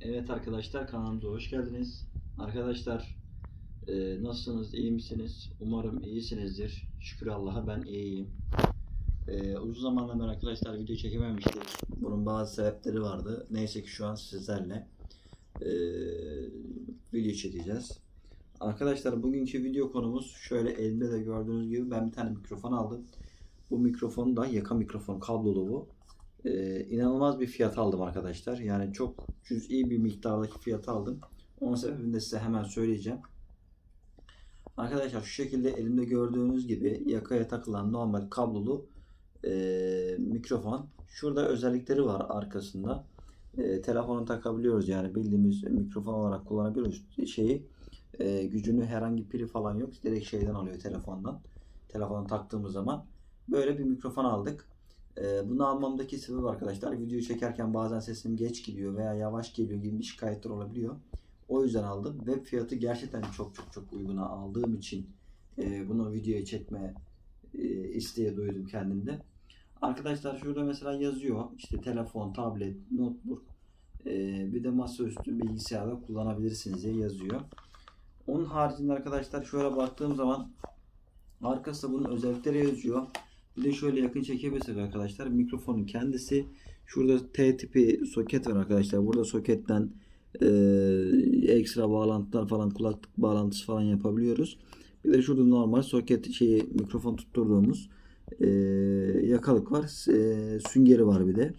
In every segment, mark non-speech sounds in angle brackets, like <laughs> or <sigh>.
Evet arkadaşlar kanalımıza hoş geldiniz. Arkadaşlar e, nasılsınız? iyi misiniz? Umarım iyisinizdir. Şükür Allah'a ben iyiyim. E, uzun zamandan beri arkadaşlar video çekememiştik. Bunun bazı sebepleri vardı. Neyse ki şu an sizlerle e, video çekeceğiz. Arkadaşlar bugünkü video konumuz şöyle elimde de gördüğünüz gibi ben bir tane mikrofon aldım. Bu mikrofon da yaka mikrofon kablolu bu. Ee, inanılmaz bir fiyat aldım arkadaşlar. Yani çok cüz'i bir miktardaki fiyatı aldım. Onun sebebini de size hemen söyleyeceğim. Arkadaşlar şu şekilde elimde gördüğünüz gibi yakaya takılan normal kablolu e, mikrofon. Şurada özellikleri var arkasında. E, telefonu takabiliyoruz yani bildiğimiz mikrofon olarak kullanabiliyoruz. Şeyi e, gücünü herhangi pili falan yok. Direkt şeyden alıyor telefondan. Telefonu taktığımız zaman böyle bir mikrofon aldık. Ee, bunu almamdaki sebep arkadaşlar videoyu çekerken bazen sesim geç gidiyor veya yavaş geliyor gibi bir şikayetler olabiliyor. O yüzden aldım ve fiyatı gerçekten çok çok çok uyguna aldığım için e, bunu videoya çekme e, isteği duydum kendimde. Arkadaşlar şurada mesela yazıyor işte telefon, tablet, notebook e, bir de masaüstü bilgisayarda kullanabilirsiniz diye yazıyor. Onun haricinde arkadaşlar şöyle baktığım zaman arkasında bunun özellikleri yazıyor. Bir de şöyle yakın çekebilirsek arkadaşlar mikrofonun kendisi şurada T tipi soket var arkadaşlar. Burada soketten e, ekstra bağlantılar falan kulaklık bağlantısı falan yapabiliyoruz. Bir de şurada normal soket şeyi mikrofon tutturduğumuz e, yakalık var. E, süngeri var bir de.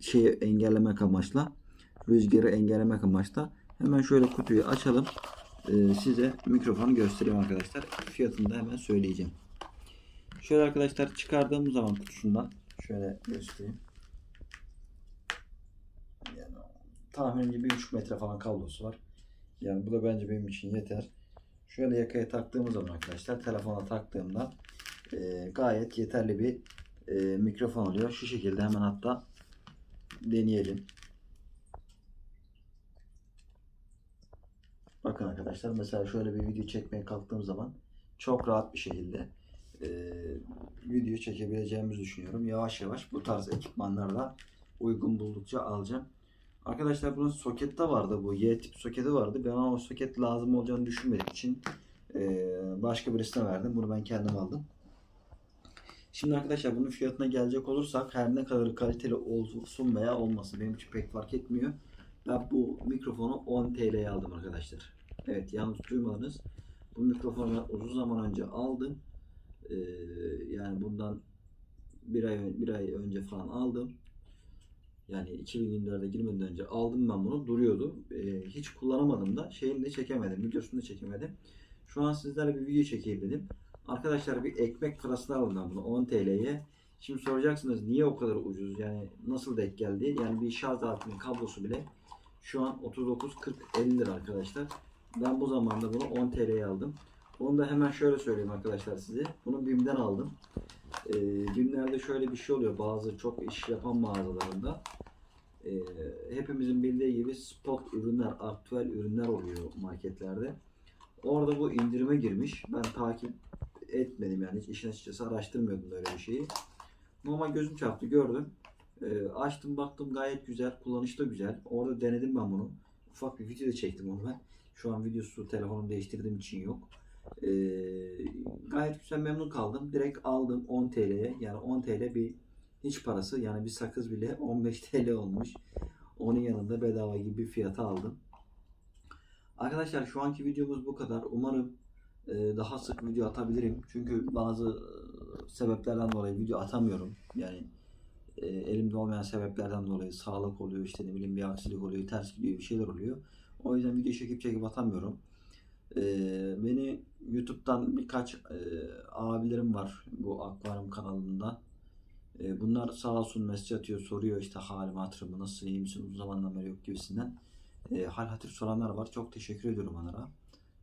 Şeyi engellemek amaçla. Rüzgarı engellemek amaçla. Hemen şöyle kutuyu açalım. E, size mikrofonu göstereyim arkadaşlar. Fiyatını da hemen söyleyeceğim. Şöyle arkadaşlar çıkardığım zaman kutusundan şöyle göstereyim. Yani tahminimce bir 3 metre falan kablosu var. Yani bu da bence benim için yeter. Şöyle yakaya taktığımız zaman arkadaşlar telefona taktığımda e, gayet yeterli bir e, mikrofon oluyor. Şu şekilde hemen hatta deneyelim. Bakın arkadaşlar mesela şöyle bir video çekmeye kalktığım zaman çok rahat bir şekilde e, video çekebileceğimizi düşünüyorum. Yavaş yavaş bu tarz ekipmanlarla uygun buldukça alacağım. Arkadaşlar bunun sokette vardı bu Y tip soketi vardı. Ben o soket lazım olacağını düşünmediğim için e, başka birisine verdim. Bunu ben kendim aldım. Şimdi arkadaşlar bunun fiyatına gelecek olursak her ne kadar kaliteli olsun veya olmasın benim için pek fark etmiyor. Ben bu mikrofonu 10 TL'ye aldım arkadaşlar. Evet yanlış duymadınız. Bu mikrofonu uzun zaman önce aldım. Ee, yani bundan bir ay bir ay önce falan aldım. Yani 2024'de girmeden önce aldım ben bunu duruyordu. Ee, hiç kullanamadım da şeyini de çekemedim. Videosunu da çekemedim. Şu an sizlerle bir video çekeyim dedim. Arkadaşlar bir ekmek parasını aldım ben bunu 10 TL'ye. Şimdi soracaksınız niye o kadar ucuz yani nasıl denk geldi? Yani bir şarj aletinin kablosu bile şu an 39 40 50 lira arkadaşlar. Ben bu zamanda bunu 10 TL'ye aldım. Onu da hemen şöyle söyleyeyim arkadaşlar size. Bunu BİM'den aldım. Ee, BİM'lerde şöyle bir şey oluyor. Bazı çok iş yapan mağazalarında. Ee, hepimizin bildiği gibi spot ürünler, aktüel ürünler oluyor marketlerde. Orada bu indirime girmiş. Ben takip etmedim yani hiç işin açıkçası araştırmıyordum böyle bir şeyi. Normal gözüm çarptı gördüm. Ee, açtım baktım gayet güzel. Kullanışı da güzel. Orada denedim ben bunu. Ufak bir video da çektim onu ben. Şu an videosu telefonumu değiştirdiğim için yok. Ee, gayet güzel memnun kaldım. Direkt aldım 10 TL'ye. Yani 10 TL bir hiç parası. Yani bir sakız bile <laughs> 15 TL olmuş. Onun yanında bedava gibi bir fiyata aldım. Arkadaşlar şu anki videomuz bu kadar. Umarım e, daha sık video atabilirim. Çünkü bazı e, sebeplerden dolayı video atamıyorum. Yani e, elimde olmayan sebeplerden dolayı sağlık oluyor işte ne bileyim bir aksilik oluyor, ters gidiyor bir şeyler oluyor. O yüzden video çekip çekip atamıyorum. Beni YouTube'dan birkaç e, abilerim var bu akvaryum kanalında. E, bunlar sağ olsun mesaj atıyor, soruyor işte halim hatırımı nasıl iyi misin uzun zamandan beri yok gibisinden. E, hal hatır soranlar var. Çok teşekkür ediyorum onlara.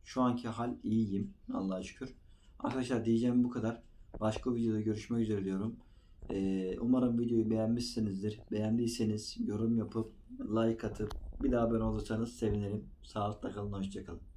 Şu anki hal iyiyim Allah'a şükür. Arkadaşlar diyeceğim bu kadar. Başka videoda görüşmek üzere diyorum. E, umarım videoyu beğenmişsinizdir. Beğendiyseniz yorum yapıp like atıp bir daha abone olursanız sevinirim. Sağlıkla kalın, hoşçakalın.